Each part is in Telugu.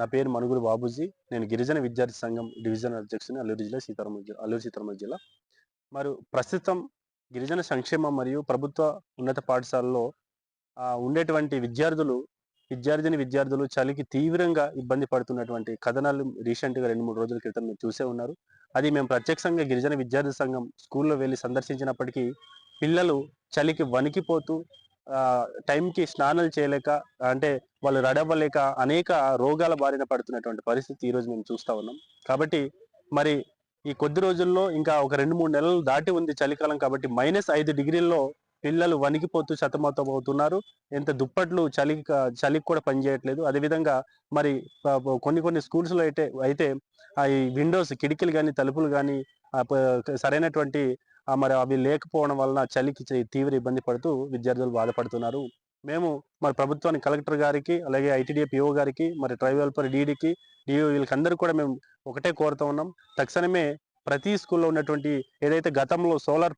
నా పేరు మనుగురు బాబుజీ. నేను గిరిజన విద్యార్థి సంఘం డివిజన్ అధ్యక్షుని అల్లూరు జిల్లా సీతారామ జిల్లా అల్లూరు సీతారామ జిల్లా. మరి ప్రస్తుతం గిరిజన సంక్షేమ మరియు ప్రభుత్వ ఉన్నత పాఠశాలలో ఉండేటువంటి విద్యార్థులు విద్యార్థిని విద్యార్థులు చలికి తీవ్రంగా ఇబ్బంది పడుతున్నటువంటి కథనాలు రీసెంట్గా రెండు మూడు రోజుల క్రితం మీరు చూసే ఉన్నారు. అది మేము ప్రత్యక్షంగా గిరిజన విద్యార్థి సంఘం స్కూల్లో వెళ్ళి సందర్శించినప్పటికీ పిల్లలు చలికి వణికిపోతూ టైంకి స్నానాలు చేయలేక అంటే వాళ్ళు రడవలేక అనేక రోగాల బారిన పడుతున్నటువంటి పరిస్థితి ఈ రోజు మేము చూస్తూ ఉన్నాం. కాబట్టి మరి ఈ కొద్ది రోజుల్లో ఇంకా ఒక రెండు మూడు నెలలు దాటి ఉంది చలికాలం కాబట్టి మైనస్ ఐదు డిగ్రీల్లో పిల్లలు వణికిపోతూ సతమతం అవుతున్నారు. ఎంత దుప్పట్లు చలి చలికి కూడా పనిచేయట్లేదు అదేవిధంగా మరి కొన్ని కొన్ని స్కూల్స్లో అయితే అయితే ఆ ఈ విండోస్ కిటికీలు కానీ తలుపులు కానీ సరైనటువంటి మరి అవి లేకపోవడం వలన చలికి తీవ్ర ఇబ్బంది పడుతూ విద్యార్థులు బాధపడుతున్నారు. మేము మరి ప్రభుత్వానికి కలెక్టర్ గారికి అలాగే ఐటీడీఏ పిఓ గారికి మరి ట్రైవెల్పర్ డీడీకి డిఓ వీళ్ళకందరూ కూడా మేము ఒకటే కోరుతా ఉన్నాం. తక్షణమే ప్రతి స్కూల్లో ఉన్నటువంటి ఏదైతే గతంలో సోలార్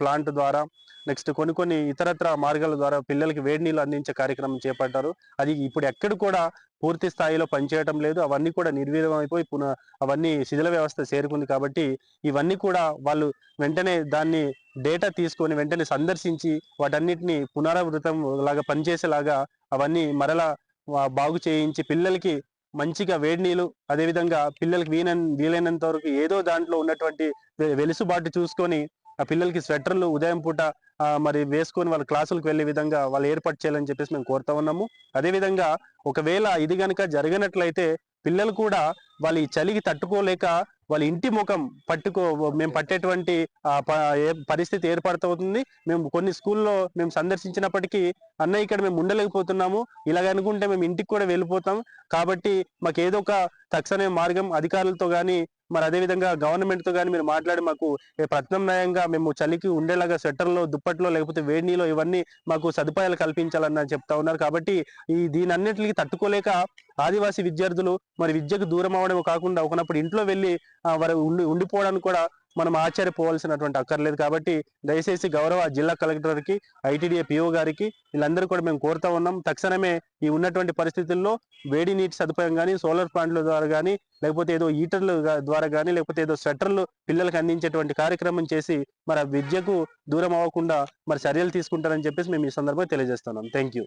ప్లాంట్ ద్వారా నెక్స్ట్ కొన్ని కొన్ని ఇతరత్ర మార్గాల ద్వారా పిల్లలకి వేడి నీళ్ళు అందించే కార్యక్రమం చేపట్టారు. అది ఇప్పుడు ఎక్కడ కూడా పూర్తి స్థాయిలో పనిచేయటం లేదు. అవన్నీ కూడా నిర్వీర్యం అయిపోయి పునః అవన్నీ శిథిల వ్యవస్థ చేరుకుంది కాబట్టి ఇవన్నీ కూడా వాళ్ళు వెంటనే దాన్ని డేటా తీసుకొని వెంటనే సందర్శించి వాటన్నిటిని పునరావృతం లాగా పనిచేసేలాగా అవన్నీ మరలా బాగు చేయించి పిల్లలకి మంచిగా వేడి నీళ్ళు అదేవిధంగా పిల్లలకి వీన వీలైనంత వరకు ఏదో దాంట్లో ఉన్నటువంటి వెలుసుబాటు చూసుకొని ఆ పిల్లలకి స్వెటర్లు ఉదయం పూట మరి వేసుకొని వాళ్ళ క్లాసులకు వెళ్ళే విధంగా వాళ్ళు ఏర్పాటు చేయాలని చెప్పేసి మేము కోరుతా ఉన్నాము. అదేవిధంగా ఒకవేళ ఇది కనుక జరిగినట్లయితే పిల్లలు కూడా వాళ్ళ ఈ చలికి తట్టుకోలేక వాళ్ళ ఇంటి ముఖం పట్టుకో మేము పట్టేటువంటి పరిస్థితి ఏర్పడుతుంది మేము కొన్ని స్కూల్లో మేము సందర్శించినప్పటికీ అన్న ఇక్కడ మేము ఉండలేకపోతున్నాము. ఇలాగ అనుకుంటే మేము ఇంటికి కూడా వెళ్ళిపోతాం. కాబట్టి మాకు ఏదో ఒక తక్షణ మార్గం అధికారులతో కానీ మరి అదేవిధంగా గవర్నమెంట్తో కానీ మీరు మాట్లాడి మాకు ప్రత్యామ్నాయంగా మేము చలికి ఉండేలాగా స్వెటర్లో దుప్పట్లో లేకపోతే వేడి నీళ్ళు ఇవన్నీ మాకు సదుపాయాలు కల్పించాలని చెప్తా ఉన్నారు. కాబట్టి ఈ దీని తట్టుకోలేక ఆదివాసీ విద్యార్థులు మరి విద్యకు దూరం అవడం కాకుండా ఒకనప్పుడు ఇంట్లో వెళ్ళి వారు ఉండి ఉండిపోవడానికి కూడా మనం ఆశ్చర్యపోవాల్సినటువంటి అక్కర్లేదు కాబట్టి దయచేసి గౌరవ జిల్లా కలెక్టర్కి ఐటీడీఏ పిఓ గారికి వీళ్ళందరూ కూడా మేము కోరుతా ఉన్నాం. తక్షణమే ఈ ఉన్నటువంటి పరిస్థితుల్లో వేడి నీటి సదుపాయం కానీ సోలార్ ప్లాంట్ల ద్వారా కానీ లేకపోతే ఏదో హీటర్ల ద్వారా కానీ లేకపోతే ఏదో స్వెటర్లు పిల్లలకు అందించేటువంటి కార్యక్రమం చేసి మరి విద్యకు దూరం అవ్వకుండా మరి చర్యలు తీసుకుంటారని చెప్పేసి మేము ఈ సందర్భంగా తెలియజేస్తున్నాం. Thank you